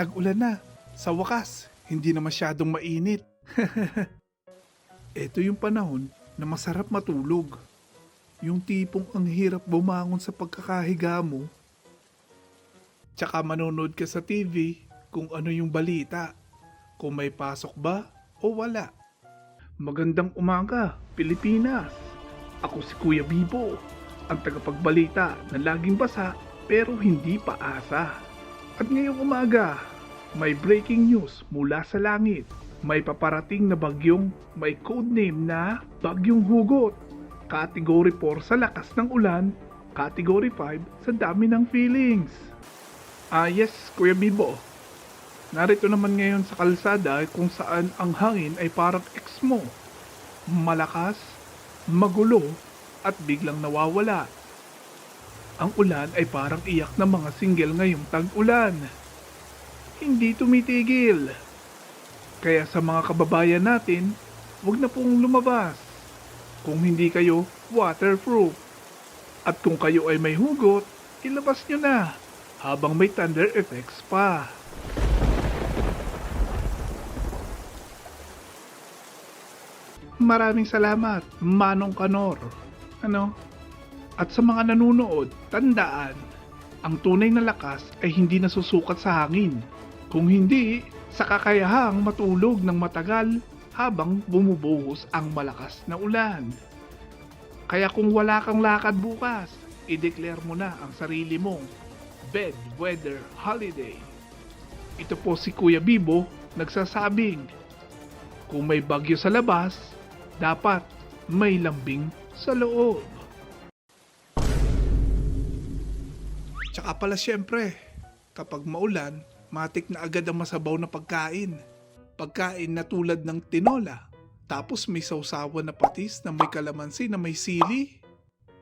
Tag-ulan na. Sa wakas, hindi na masyadong mainit. Ito yung panahon na masarap matulog. Yung tipong ang hirap bumangon sa pagkakahiga mo. Tsaka manonood ka sa TV kung ano yung balita. Kung may pasok ba o wala. Magandang umaga, Pilipinas. Ako si Kuya Bibo, ang tagapagbalita na laging basa pero hindi paasa. At ngayong umaga, may breaking news mula sa langit. May paparating na bagyong may codename na Bagyong Hugot. Category 4 sa lakas ng ulan, Category 5 sa dami ng feelings. Ah yes, Kuya Bibo. Narito naman ngayon sa kalsada kung saan ang hangin ay parang ex mo. Malakas, magulo, at biglang nawawala. Ang ulan ay parang iyak ng mga single ngayong tag-ulan. Hindi tumitigil. Kaya sa mga kababayan natin, huwag na pong lumabas. Kung hindi kayo waterproof. At kung kayo ay may hugot, ilabas nyo na habang may thunder effects pa. Maraming salamat, Manong Kanor. Ano? At sa mga nanunood, tandaan, ang tunay na lakas ay hindi nasusukat sa hangin. Kung hindi, sa kakayahang matulog ng matagal habang bumubuhos ang malakas na ulan. Kaya kung wala kang lakad bukas, i-declare mo na ang sarili mong bed weather holiday. Ito po si Kuya Bibo nagsasabing, kung may bagyo sa labas, dapat may lambing sa loob. Tsaka pala syempre, kapag maulan, matik na agad ang masabaw na pagkain. Pagkain na tulad ng tinola, tapos may sausawan na patis na may kalamansi na may sili,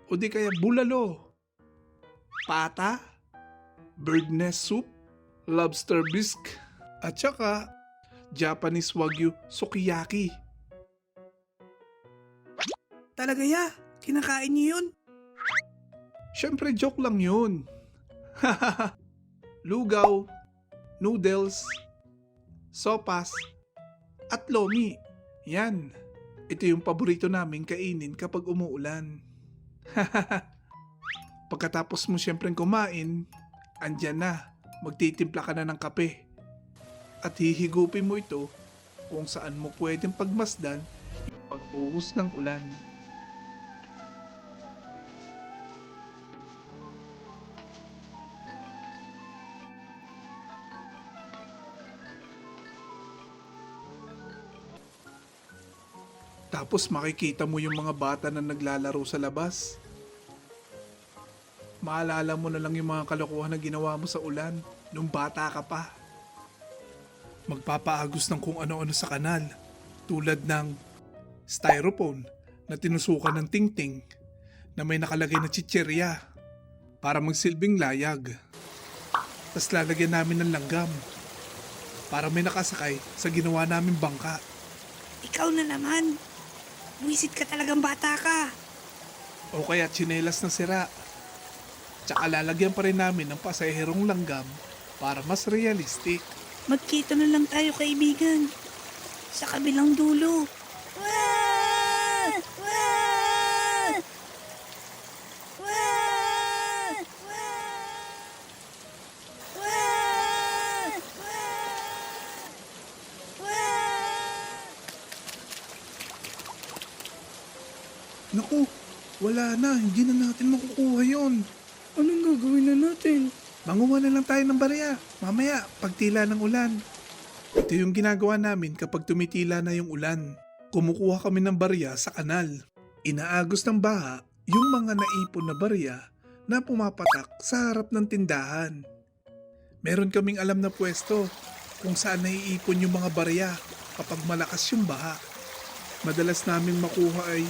o di kaya bulalo, pata, bird nest soup, lobster bisque, at saka Japanese Wagyu sukiyaki. Talaga ya? Kinakain niyo yun? Siyempre joke lang yun. Lugaw, noodles, sopas, at lomi. Yan. Ito yung paborito namin kainin kapag umuulan. Pagkatapos mo siyempre kumain, andyan na, magtitimpla ka na ng kape. At hihigupin mo ito kung saan mo pwedeng pagmasdan pagbuhos ng ulan. Tapos makikita mo yung mga bata na naglalaro sa labas. Maalala mo na lang yung mga kalokohan na ginawa mo sa ulan nung bata ka pa. Magpapaagos ng kung ano-ano sa kanal tulad ng styrofoam na tinusukan ng tingting na may nakalagay na chicherya para magsilbing layag. Tapos lalagyan namin ng langgam para may nakasakay sa ginawa namin bangka. Ikaw na naman. Buisit ka talagang bata ka. o kaya tsinelas na sira. Tsaka lalagyan pa rin namin ng pasaherong langgam para mas realistic. Magkita na lang tayo kaibigan. Sa kabilang dulo. Wah! Naku, wala na. Hindi na natin makukuha yon. Anong gagawin na natin? Manguha na lang tayo ng barya. Mamaya, pagtila ng ulan. Ito yung ginagawa namin kapag tumitila na yung ulan. Kumukuha kami ng barya sa kanal. Inaagos ng baha yung mga naipon na barya na pumapatak sa harap ng tindahan. Meron kaming alam na pwesto kung saan naiipon yung mga barya kapag malakas yung baha. Madalas namin makuha ay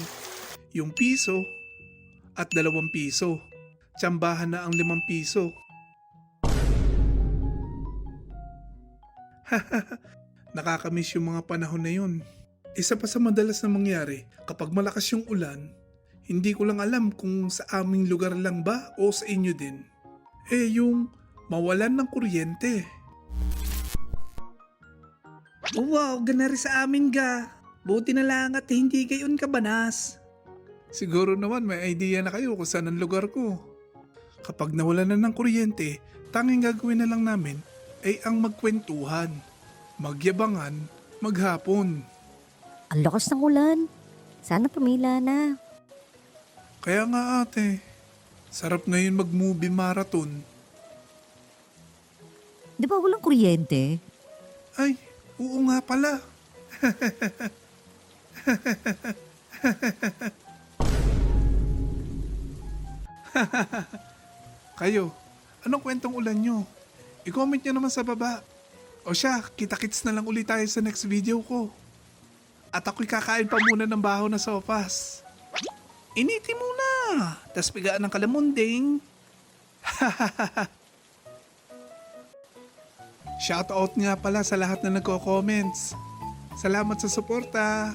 yung piso at dalawang piso. Tsambahan na ang limang piso. Nakakamiss yung mga panahon na yun. Isa pa sa madalas na mangyari, kapag malakas yung ulan, hindi ko lang alam kung sa aming lugar lang ba o sa inyo din. Eh yung mawalan ng kuryente. Wow, gana rin sa amin ga. Buti na lang at hindi kayon kabanas. Siguro naman may idea na kayo kung saan ang lugar ko. Kapag nawala na ng kuryente, tanging gagawin na lang namin ay ang magkwentuhan, magyabangan, maghapon. Ang lakas ng ulan. Sana tumila na. Kaya nga ate, sarap ngayon mag-movie marathon. Di ba walang kuryente? Ay, oo nga pala. Kayo, anong kwentong ulan nyo? I-comment nyo naman sa baba. O siya, kita-kits na lang ulit tayo sa next video ko. At ako'y kakain pa muna ng baho na sopas. Initi muna, tas pigaan ng kalamunding. Shoutout nga pala sa lahat na nagko-comments. Salamat sa suporta.